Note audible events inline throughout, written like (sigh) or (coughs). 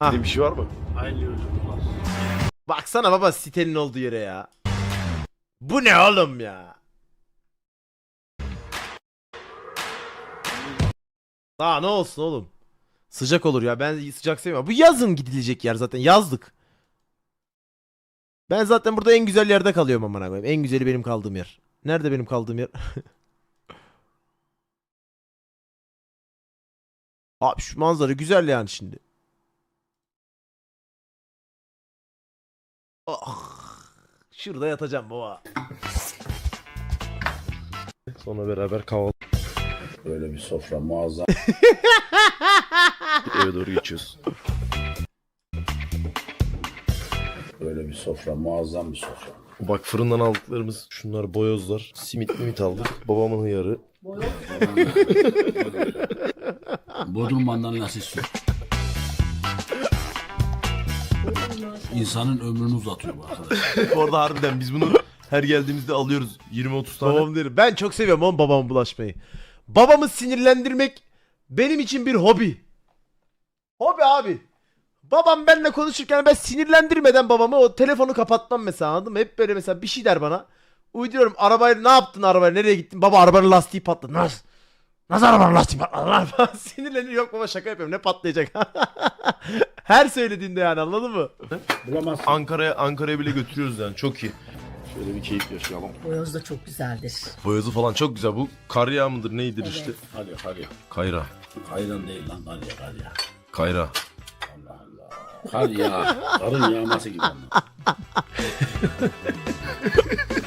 Ha. Bir şey var mı? Hayırlı yolculuklar. Baksana baba sitenin olduğu yere ya. Bu ne oğlum ya? Daha ne olsun oğlum? Sıcak olur ya. Ben sıcak sevmiyorum. Bu yazın gidilecek yer zaten. Yazlık. Ben zaten burada en güzel yerde kalıyorum amına koyayım. En güzeli benim kaldığım yer. Nerede benim kaldığım yer? (laughs) Abi şu manzara güzel yani şimdi. Ah. Şurada yatacağım baba. Sonra beraber kahvaltı Böyle bir sofra muazzam. (laughs) eve doğru geçiyoruz. Böyle bir sofra muazzam bir sofra. Bak fırından aldıklarımız şunlar boyozlar. Simit mimit aldık. Babamın hıyarı. Bodrum mandalina su. İnsanın ömrünü uzatıyor bu arkadaş. Orada (laughs) harbiden biz bunu her geldiğimizde alıyoruz 20-30 tane. Babam derim. Ben çok seviyorum oğlum babamı bulaşmayı. Babamı sinirlendirmek benim için bir hobi. Hobi abi. Babam benimle konuşurken ben sinirlendirmeden babamı o telefonu kapatmam mesela anladın mı? Hep böyle mesela bir şey der bana. Uyduruyorum arabayla ne yaptın arabayla nereye gittin? Baba arabanın lastiği patladı. Nasıl? Arabanın lastiği patladı lan? falan. Sinirlenir yok baba şaka yapıyorum ne patlayacak? (laughs) Her söylediğinde yani anladın mı? Bulamazsın. Ankara'ya Ankara'ya bile götürüyoruz yani çok iyi. Şöyle bir keyif yaşayalım. Boyoz da çok güzeldir. Boyazı falan çok güzel. Bu kar yağı mıdır neydir Evet. işte? Hadi hadi. Kayra. Hayran değil lan hadi hadi. Kayra. Allah Allah. Kar ya. Karın yağması gibi ama. (laughs)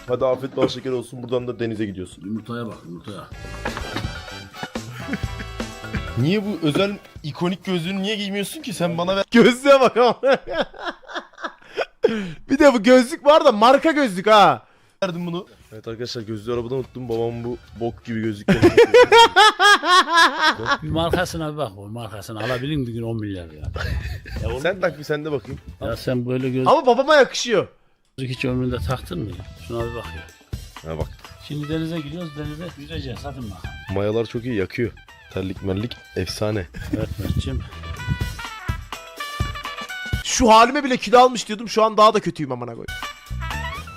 Hadi afiyet bal şeker olsun. Buradan da denize gidiyorsun. Yumurtaya bak yumurtaya. Niye bu özel ikonik gözlüğünü niye giymiyorsun ki? Sen bana ver. (laughs) Gözlüğe bak ama. bir de bu gözlük var da marka gözlük ha. Verdim bunu. Evet arkadaşlar gözlüğü arabada unuttum. Babam bu bok gibi gözlükleri. (laughs) Bir markasına bir bak o markasına alabilir mi bir gün 10 milyar ya. (laughs) ya, oğlum, sen tak bir sen de bakayım. ya sen böyle göz Ama babama yakışıyor. hiç ömründe taktın mı? ya? Şuna bir bak ya. Ha bak. Şimdi denize gidiyoruz denize yüzeceğiz hadi bak. Mayalar çok iyi yakıyor. Terlik merlik efsane. Evet Mert'ciğim. Şu halime bile kilo almış diyordum. Şu an daha da kötüyüm amına koyayım.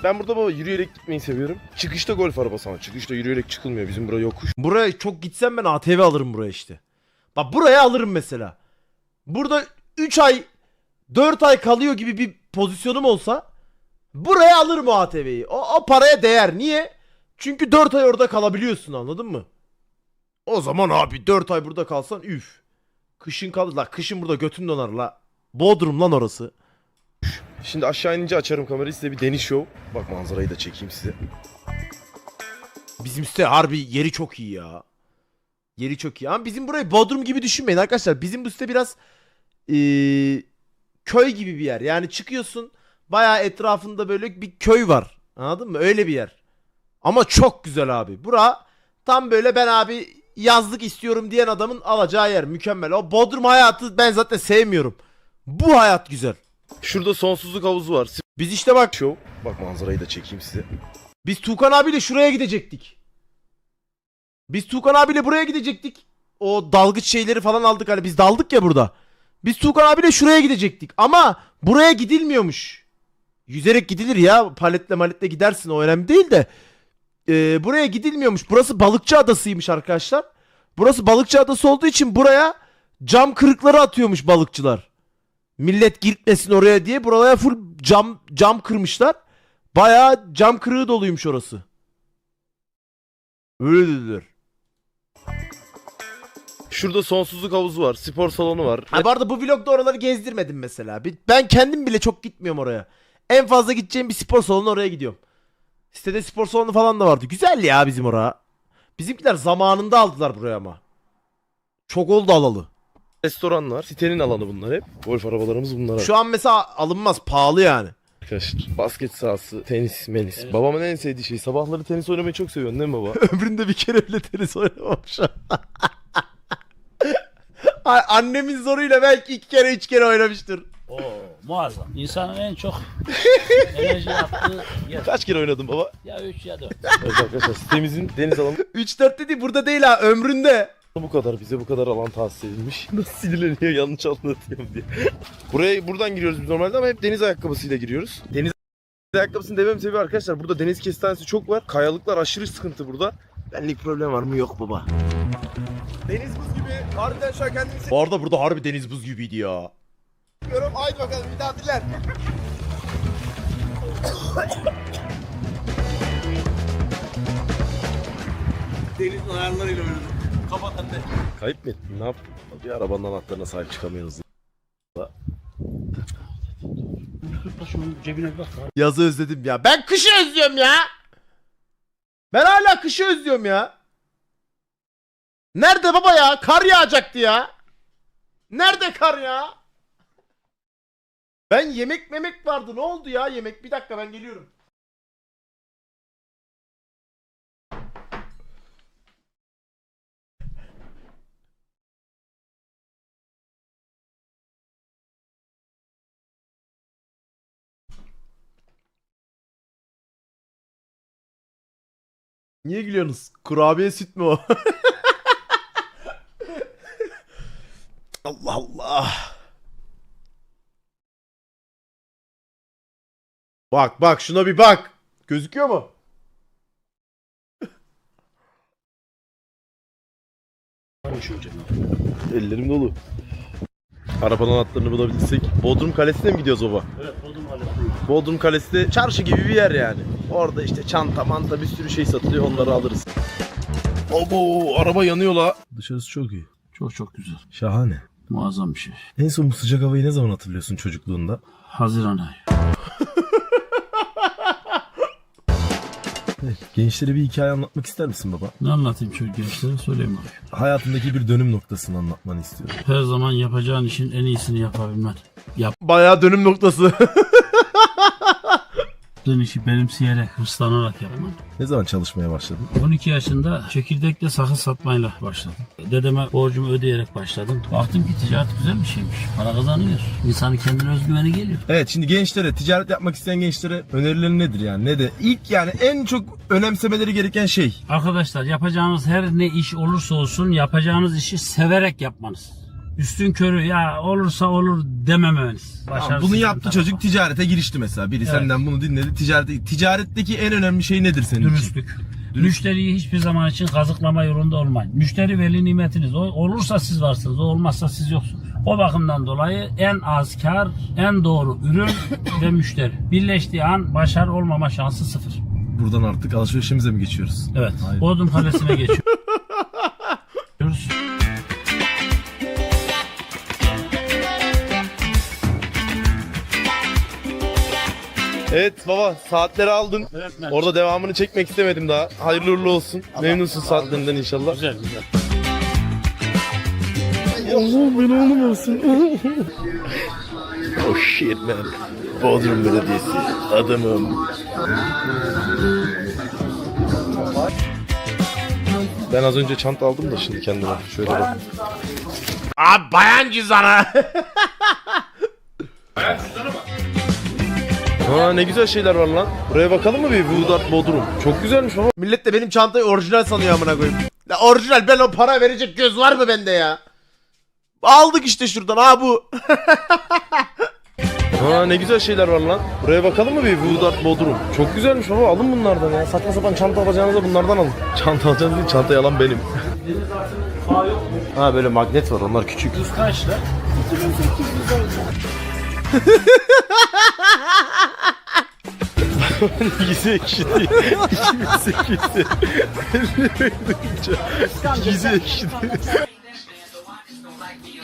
Ben burada baba yürüyerek gitmeyi seviyorum. Çıkışta golf arabası ama çıkışta yürüyerek çıkılmıyor. Bizim bura yokuş. Buraya çok gitsem ben ATV alırım buraya işte. Bak buraya alırım mesela. Burada 3 ay 4 ay kalıyor gibi bir pozisyonum olsa buraya alırım o ATV'yi. O, o paraya değer. Niye? Çünkü 4 ay orada kalabiliyorsun anladın mı? O zaman abi 4 ay burada kalsan üf. Kışın kalır la kışın burada götün donar la. Bodrum lan orası. Şimdi aşağı inince açarım kamerayı size bir deniz show. Bak manzarayı da çekeyim size. Bizim site harbi yeri çok iyi ya. Yeri çok iyi. Ama bizim burayı Bodrum gibi düşünmeyin arkadaşlar. Bizim bu site biraz eee, köy gibi bir yer. Yani çıkıyorsun bayağı etrafında böyle bir köy var. Anladın mı? Öyle bir yer. Ama çok güzel abi. Bura tam böyle ben abi yazlık istiyorum diyen adamın alacağı yer. Mükemmel. O Bodrum hayatı ben zaten sevmiyorum. Bu hayat güzel. Şurada sonsuzluk havuzu var. Biz işte bak Show. Bak manzarayı da çekeyim size. Biz Tuğkan abiyle şuraya gidecektik. Biz Tuğkan abiyle buraya gidecektik. O dalgıç şeyleri falan aldık hani biz daldık ya burada. Biz Tuğkan abiyle şuraya gidecektik ama buraya gidilmiyormuş. Yüzerek gidilir ya paletle maletle gidersin o önemli değil de. Ee, buraya gidilmiyormuş. Burası balıkçı adasıymış arkadaşlar. Burası balıkçı adası olduğu için buraya cam kırıkları atıyormuş balıkçılar. Millet gitmesin oraya diye buralara full cam cam kırmışlar. Bayağı cam kırığı doluymuş orası. Öyle dediler. Şurada sonsuzluk havuzu var. Spor salonu var. Ha bu arada bu vlogda oraları gezdirmedim mesela. Ben kendim bile çok gitmiyorum oraya. En fazla gideceğim bir spor salonu oraya gidiyorum. Sitede spor salonu falan da vardı. Güzel ya bizim oraya. Bizimkiler zamanında aldılar buraya ama. Çok oldu alalı. Restoranlar. Sitenin alanı bunlar hep. Golf arabalarımız bunlar. Şu an mesela alınmaz. Pahalı yani. Arkadaşlar basket sahası, tenis, menis. Babamın en sevdiği şey. Sabahları tenis oynamayı çok seviyorsun değil mi baba? (laughs) Ömründe bir kere bile tenis oynamamış. (laughs) Ay, Annemin zoruyla belki iki kere üç kere oynamıştır. Oo muazzam. İnsanın en çok (laughs) enerji yaptığı yer. Kaç kere oynadın baba? Ya 3 ya 4. Evet arkadaşlar sitemizin deniz alanı (laughs) 3-4 dedi burada değil ha ömründe. Bu kadar bize bu kadar alan tahsis edilmiş. (laughs) Nasıl sinirleniyor yanlış anlatıyorum diye. Buraya buradan giriyoruz biz normalde ama hep deniz ayakkabısıyla giriyoruz. Deniz ayakkabısını demem sebebi arkadaşlar burada deniz kestanesi çok var. Kayalıklar aşırı sıkıntı burada. Benlik problem var mı? Yok baba. Deniz buz gibi. Harbiden şu an kendimi Bu arada burada harbi deniz buz gibiydi ya. Seviyorum. Haydi bakalım bir daha diler. Denizin ayarlarıyla oynadım. Kapat anne. Kayıp mı ettin? Ne yaptın? Bir arabanın anahtarına sahip çıkamıyoruz. Yazı özledim ya. Ben kışı özlüyorum ya. Ben hala kışı özlüyorum ya. Nerede baba ya? Kar yağacaktı ya. Nerede kar ya? Ben yemek memek vardı. Ne oldu ya yemek? Bir dakika ben geliyorum. Niye gülüyorsunuz? Kurabiye süt mü o? (laughs) Allah Allah. Bak bak şuna bir bak. Gözüküyor mu? Ellerim dolu. Arabanın anahtarını bulabilirsek. Bodrum Kalesi'ne mi gidiyoruz baba? Evet Bodrum Kalesi. Bodrum Kalesi de çarşı gibi bir yer yani. Orada işte çanta manta bir sürü şey satılıyor onları alırız. Abo araba yanıyor la. Dışarısı çok iyi. Çok çok güzel. Şahane. Muazzam bir şey. En son bu sıcak havayı ne zaman hatırlıyorsun çocukluğunda? Haziran ayı. Gençlere bir hikaye anlatmak ister misin baba? Ne anlatayım çocuk gençlere söyleyeyim bakayım. Hayatındaki bir dönüm noktasını anlatmanı istiyorum. Her zaman yapacağın işin en iyisini yapabilmen. Bayağı dönüm noktası. (laughs) Yaptığın işi benimseyerek, hırslanarak yapman. Ne zaman çalışmaya başladın? 12 yaşında çekirdekle sakız satmayla başladım. Dedeme borcumu ödeyerek başladım. Baktım ki ticaret güzel bir şeymiş. Para kazanıyor. İnsanın kendine özgüveni geliyor. Evet şimdi gençlere, ticaret yapmak isteyen gençlere önerilerin nedir yani? Ne de? İlk yani en çok önemsemeleri gereken şey. Arkadaşlar yapacağınız her ne iş olursa olsun yapacağınız işi severek yapmanız. Üstün körü ya olursa olur dememeniz. Tamam, bunu yaptı taraf. çocuk ticarete girişti mesela. Biri Evet. senden bunu dinledi. Ticarete, ticaretteki en önemli şey nedir senin için? Dürüstlük. Müşteriyi hiçbir zaman için kazıklama yolunda olmayın. Müşteri veli nimetiniz. O olursa siz varsınız, o olmazsa siz yoksunuz. O bakımdan dolayı en az kar, en doğru ürün (coughs) ve müşteri. Birleştiği an başarı olmama şansı sıfır. Buradan artık alışverişimize mi geçiyoruz? Evet. Hayır. Bodrum Kalesi'ne geçiyoruz. (laughs) Evet baba saatleri aldın. Evet, ben- Orada devamını çekmek istemedim daha. Hayırlı uğurlu olsun. Memnunsun saatlerinden inşallah. Güzel güzel. Allah ben oğlum olsun. oh shit man. Bodrum Belediyesi. Adamım. Ben az önce çanta aldım da şimdi kendime. Şöyle bak. Abi bayan cüzdanı. Ha ne güzel şeyler var lan. Buraya bakalım mı bir Vudat Bodrum? Çok güzelmiş baba. Millet de benim çantayı orijinal sanıyor amına koyayım. Ya orijinal ben o para verecek göz var mı bende ya? Aldık işte şuradan ha bu. Ha ne güzel şeyler var lan. Buraya bakalım mı bir Vudat Bodrum? Çok güzelmiş baba alın bunlardan ya. Saçma sapan çanta alacağınıza bunlardan alın. (laughs) Çanta alacağınız değil çantayı alan benim. Ha böyle magnet var onlar küçük. Kız kaçta? İkisi ekşidi. İkisi ekşidi. İkisi ekşidi.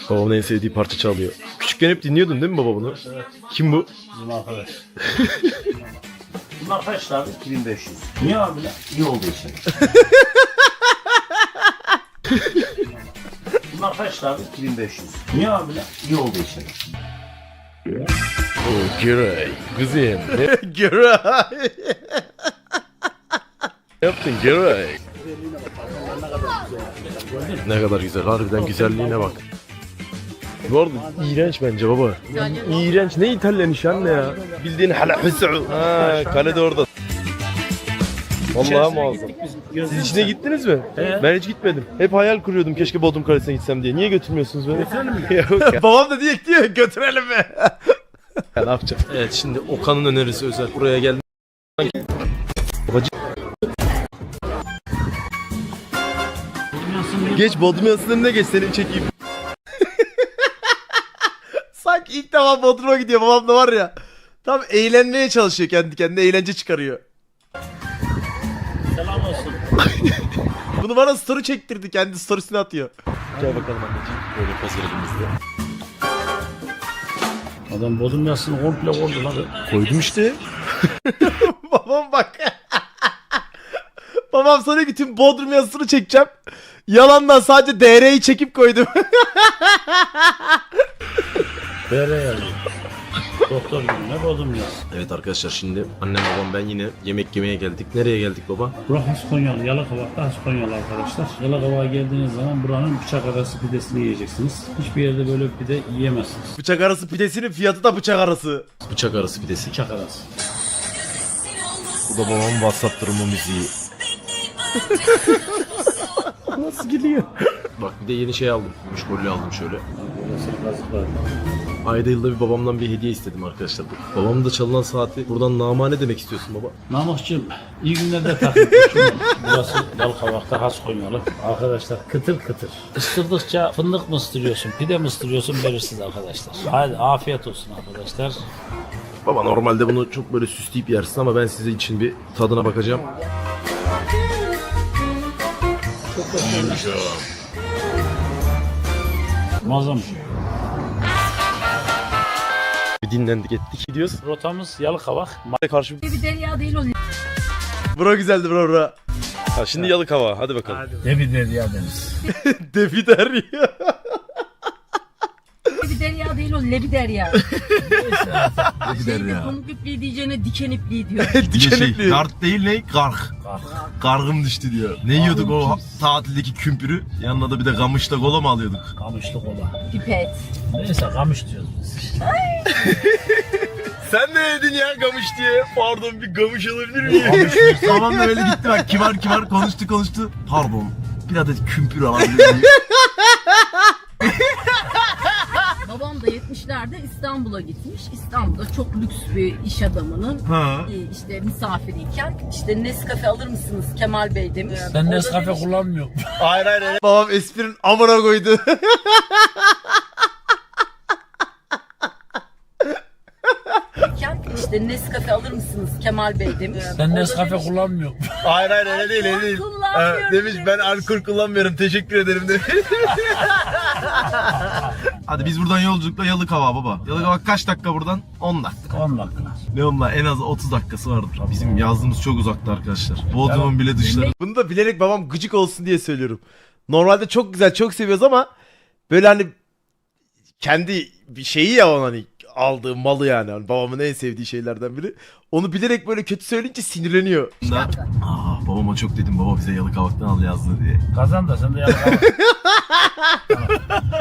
Babamın en sevdiği parça çalıyor. Küçükken hep dinliyordun değil mi baba bunu? Kim bu? Bizim arkadaş. Bunlar kaçtı abi? 2500. Niye abi lan? İyi oldu için. Bunlar kaçtı abi? 2500. Niye abi lan? İyi oldu için. Oh, Giray. Kızım. Ne (laughs) Göre. yaptın Giray? Ne kadar güzel. Harbiden güzelliğine bak. Bu arada iğrenç bence baba. İğrenç. Ne İtalyan işi anne ya? Bildiğin halafısı. Ha, kale de orada. Vallahi muazzam. Siz içine gittiniz mi? He. Ben hiç gitmedim. Hep hayal kuruyordum keşke Bodrum Kalesi'ne gitsem diye. Niye götürmüyorsunuz beni? (laughs) Yok ya. (laughs) Babam da diyecek diyor götürelim mi? (laughs) Ya ne yapacağım? Evet şimdi Okan'ın önerisi özel. Buraya geldim. Geç Bodrum Yası'nın önüne geç seni çekeyim. Sanki ilk defa Bodrum'a gidiyor babam da var ya. Tam eğlenmeye çalışıyor kendi kendine eğlence çıkarıyor. Bunu bana story çektirdi kendi storiesine atıyor. Gel bakalım anneciğim. Böyle poz elimizde. Adam bodrum yasını komple vurdu lan. Koydum işte. (laughs) babam bak. babam sana tüm Bodrum yazısını çekeceğim. Yalandan sadece DR'yi çekip koydum. Böyle yazıyor. Doktor gibi ne bodrum yası. Evet arkadaşlar şimdi annem babam ben yine yemek yemeye geldik. Nereye geldik baba? Burası Haskonyalı, Yalıkavak'ta Haskonyalı arkadaşlar. Yalıkavak'a geldiğiniz zaman buranın bıçak arası pidesini yiyeceksiniz. Hiçbir yerde böyle bir pide yiyemezsiniz. bıçak arası pidesinin fiyatı da bıçak arası. Bıçak arası pidesi. Bıçak arası. Bu da babamın WhatsApp durumu müziği. (laughs) Nasıl geliyor? Bak bir de yeni şey aldım. Müşkollü aldım şöyle. Kazıklar. Ayda yılda bir babamdan bir hediye istedim arkadaşlar. Babamın da çalınan saati buradan namane demek istiyorsun baba. Namıkçım iyi günlerde takip. Burası Yalıkavak'ta Haskonyalı. Arkadaşlar kıtır kıtır. Isırdıkça fındık mı ısırıyorsun, pide mi ısırıyorsun belirsiz arkadaşlar. Hadi afiyet olsun arkadaşlar. Baba normalde bunu çok böyle süsleyip yersin ama ben size için bir tadına bakacağım. Muazzam. Bir dinlendik ettik gidiyoruz. Rotamız Yalıkavak. Karşı bir derya değil o Bro güzeldi bro bro. ha, şimdi Yalıkava hadi bakalım. Debi Derya Deniz. (laughs) Defi der ya. bir derya değil o lebi derya. (laughs) Şeyde pamuk ipliği diyeceğine diken ipliği diyor. (laughs) Diken şey, ipliği. Kart değil ne? Kark. Kargım düştü diyor. Ne yiyorduk o tatildeki kümpürü? Yanına da bir de kamışla kola mı alıyorduk? Kamışlı kola. Pipet. Neyse kamış diyoruz biz. (laughs) Sen ne yedin ya gamış diye? Pardon bir gamış alabilir miyim? (laughs) Da öyle gitti bak kibar kibar konuştu konuştu. Pardon bir adet kümpür alabilir miyim? (laughs) Babam da 70'lerde İstanbul'a gitmiş. İstanbul'da çok lüks bir iş adamının ha. e, işte misafiriyken işte Nescafe alır mısınız Kemal Bey demiş. Ben O da Nescafe demiş, kullanmıyorum. hayır hayır hayır. Babam esprinin amına koydu. İşte Nescafe alır mısınız Kemal Bey demiş. Ben Nescafe demiş, kullanmıyorum. (laughs) Hayır hayır öyle değil öyle değil. Kullanmıyorum Ha, demiş ben alkol kullanmıyorum teşekkür ederim demiş. (laughs) Hadi biz buradan yolculukla Yalıkava baba. Yalıkava kaç dakika buradan? 10 dakika. 10 dakika. Ne onlar en az 30 dakikası vardır. Bizim yazdığımız çok uzakta arkadaşlar. Bodrum'un bile dışları. Bunu da bilerek babam gıcık olsun diye söylüyorum. Normalde çok güzel çok seviyoruz ama böyle hani kendi bir şeyi ya onun hani aldığı malı yani. Hani babamın en sevdiği şeylerden biri. Onu bilerek böyle kötü söyleyince sinirleniyor. Aa, babama çok dedim baba bize Yalıkavak'tan al yazdı diye. Kazan da sen de Yalıkavak.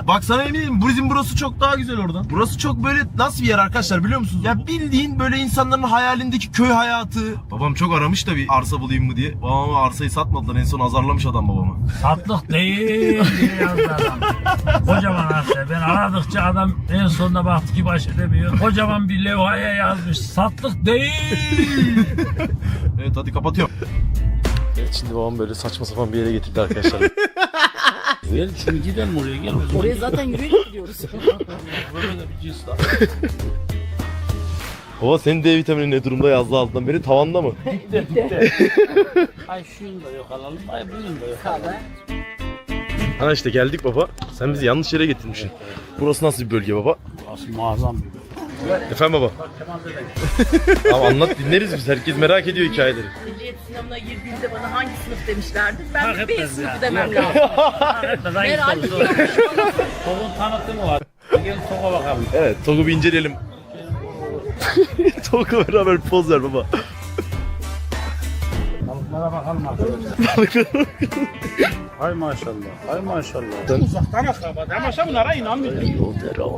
Bak sana eminim bizim burası çok daha güzel oradan. Burası çok böyle nasıl bir yer arkadaşlar biliyor musunuz? Ya bildiğin böyle insanların hayalindeki köy hayatı. Babam çok aramış da bir arsa bulayım mı diye. Babama arsayı satmadılar en son azarlamış adam babamı. Satlık değil diye yazdı adam. Kocaman harfle. Ben aradıkça adam en sonunda baktı ki baş edemiyor. Kocaman bir levhaya yazmış. Satlık değil. Evet hadi kapatıyorum. Evet şimdi babam böyle saçma sapan bir yere getirdi arkadaşlar. (laughs) Gel şimdi gidelim oraya gel. Oraya zaten yürüyerek gidiyoruz. (laughs) Böyle de bir cins daha. (laughs) Baba senin D vitamini ne durumda yazdı altından beri tavanda mı? Ay şunu da yok alalım. Ay bunun da yok. Kahve. Ha işte geldik baba. Sen bizi yanlış yere getirmişsin. Burası nasıl bir bölge baba? Burası muazzam bir bölge. Efendim baba. (laughs) Tamam anlat dinleriz biz. Herkes merak ediyor hikayeleri. Ehliyet sınavına girdiğinde bana hangi sınıf demişlerdi? Ben de B sınıfı ya. demem lazım. Ediyorum. Tokun tanıtımı var. Gel toka bakalım. Evet Tog'u bir inceleyelim. (laughs) Tog'u beraber poz ver baba. Balıklara bakalım arkadaşlar. Hay maşallah. Hay maşallah. Uzaktan akraba. Demaşa bunlara inanmıyor.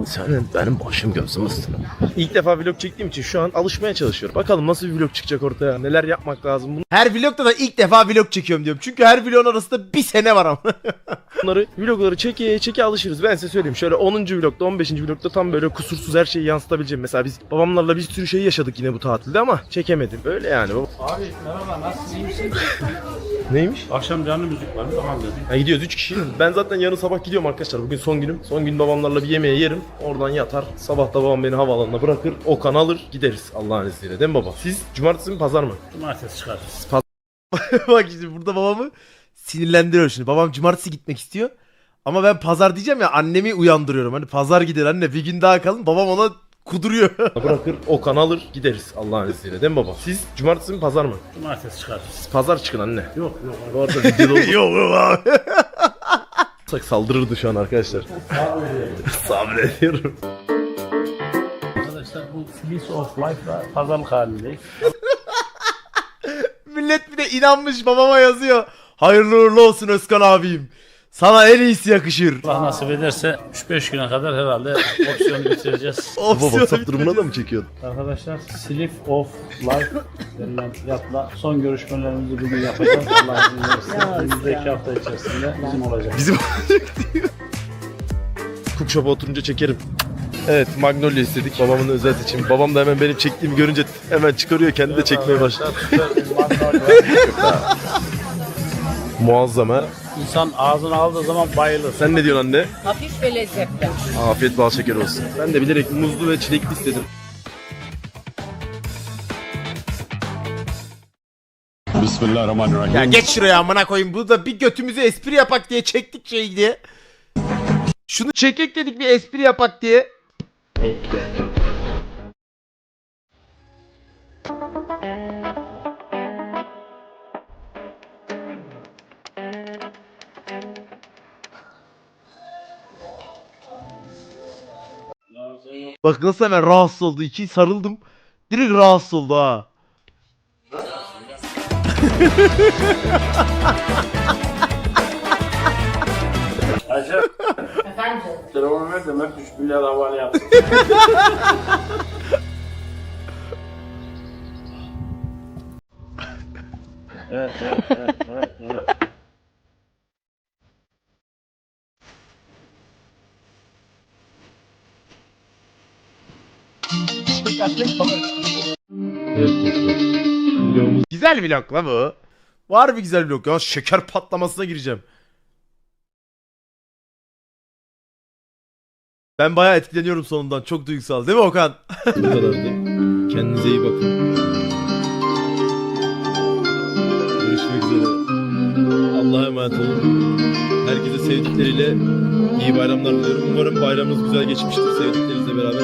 Senin benim başım gözüm üstüne. İlk defa vlog çektiğim için şu an alışmaya çalışıyorum. Bakalım nasıl bir vlog çıkacak ortaya. Neler yapmak lazım. Her vlogda da ilk defa vlog çekiyorum diyorum. Çünkü her vlogun arasında bir sene var ama. (laughs) Bunları vlogları çeke çeke alışırız. Ben size söyleyeyim. Şöyle 10. vlogda 15. vlogda tam böyle kusursuz her şeyi yansıtabileceğim. Mesela biz babamlarla bir sürü şey yaşadık yine bu tatilde ama çekemedim. Öyle yani. Abi merhaba nasılsın? iyi misin? (laughs) Neymiş? Akşam canlı müzik var. Tamam dedim. Ha, gidiyoruz 3 kişi. Ben zaten yarın sabah gidiyorum arkadaşlar. Bugün son günüm. Son gün babamlarla bir yemeğe yerim. Oradan yatar. Sabah da babam beni havaalanına bırakır. Okan alır. Gideriz Allah'ın izniyle. Değil mi baba? Siz cumartesi mi pazar mı? Cumartesi çıkarız. (laughs) Bak şimdi burada babamı sinirlendiriyor şimdi. Babam cumartesi gitmek istiyor. Ama ben pazar diyeceğim ya annemi uyandırıyorum. Hani pazar gider anne bir gün daha kalın. Babam ona kuduruyor. (laughs) Bırakır. Okan alır. Gideriz Allah'ın izniyle. Değil mi baba? Siz cumartesi mi pazar mı? Cumartesi çıkarız. Siz pazar çıkın anne. Yok yok. Bu arada videoda (laughs) yok yok abi. saldırırdı şu an arkadaşlar. Sabrediyorum. Arkadaşlar bu Slice of Life'la pazarlık halindeyiz. Millet bir de inanmış babama yazıyor. Hayırlı uğurlu olsun Özkan abim. Sana en iyisi yakışır. Allah nasip ederse 3-5 güne kadar herhalde opsiyonu bitireceğiz. (laughs) Baba WhatsApp durumuna da mı çekiyorsun? Arkadaşlar Slip of Life denilen fiyatla son görüşmelerimizi bugün yapacağız. Allah izin verirse önümüzdeki hafta içerisinde bizim olacak. Bizim Cookshop'a oturunca çekerim. Evet Magnolia istedik babamın özel seçimi. Babam da hemen benim çektiğimi görünce hemen çıkarıyor kendi de çekmeye başladı. (laughs) Muazzam ha. İnsan ağzına aldığı zaman bayılır. Sen ne diyorsun anne? Hafif ve lezzetli. Afiyet bal şeker olsun. Ben de bilerek muzlu ve çilekli istedim. Bismillahirrahmanirrahim. Ya geç şuraya amına koyayım. Bu da bir götümüzü espri yapak diye çektik şey diye. Şunu çekek dedik bir espri yapak diye. Bak nasıl hemen rahatsız oldu. İki sarıldım. Direkt rahatsız oldu ha. Ayşe. Efendim Telefonu ver de Mert 3 milyar havale yaptı. evet, evet, evet, evet, Güzel vlog la bu. Var bir güzel vlog ya. Şeker patlamasına gireceğim. Ben bayağı etkileniyorum sonundan. Çok duygusal. Değil mi Okan? Kendinize iyi bakın. Görüşmek üzere. Allah'a emanet olun. Herkese sevdikleriyle iyi bayramlar diliyorum. Umarım bayramınız güzel geçmiştir sevdiklerinizle beraber.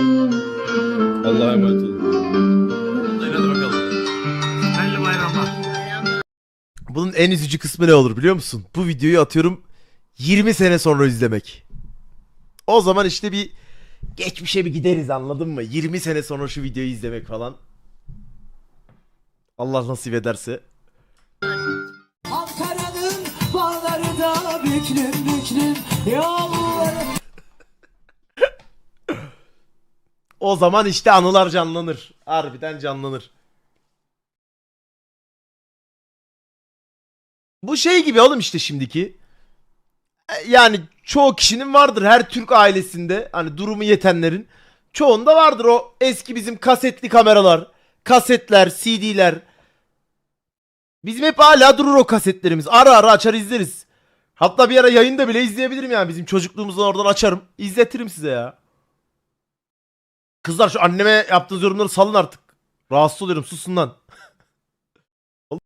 Allah'a emanet olun. Hadi bakalım. Bunun en üzücü kısmı ne olur biliyor musun? Bu videoyu atıyorum 20 sene sonra izlemek. O zaman işte bir geçmişe bir gideriz anladın mı? 20 sene sonra şu videoyu izlemek falan. Allah nasip ederse. Ankara'nın bağları da büklüm büklüm yolları O zaman işte anılar canlanır. Harbiden canlanır. Bu şey gibi oğlum işte şimdiki. E, Yani çoğu kişinin vardır her Türk ailesinde hani durumu yetenlerin çoğunda vardır o eski bizim kasetli kameralar, kasetler, CD'ler. Bizim hep hala durur o kasetlerimiz. Ara ara açar izleriz. Hatta bir ara yayında bile izleyebilirim yani bizim çocukluğumuzdan oradan açarım. izletirim size ya. Kızlar şu anneme yaptığınız yorumları salın artık. Rahatsız oluyorum susun lan.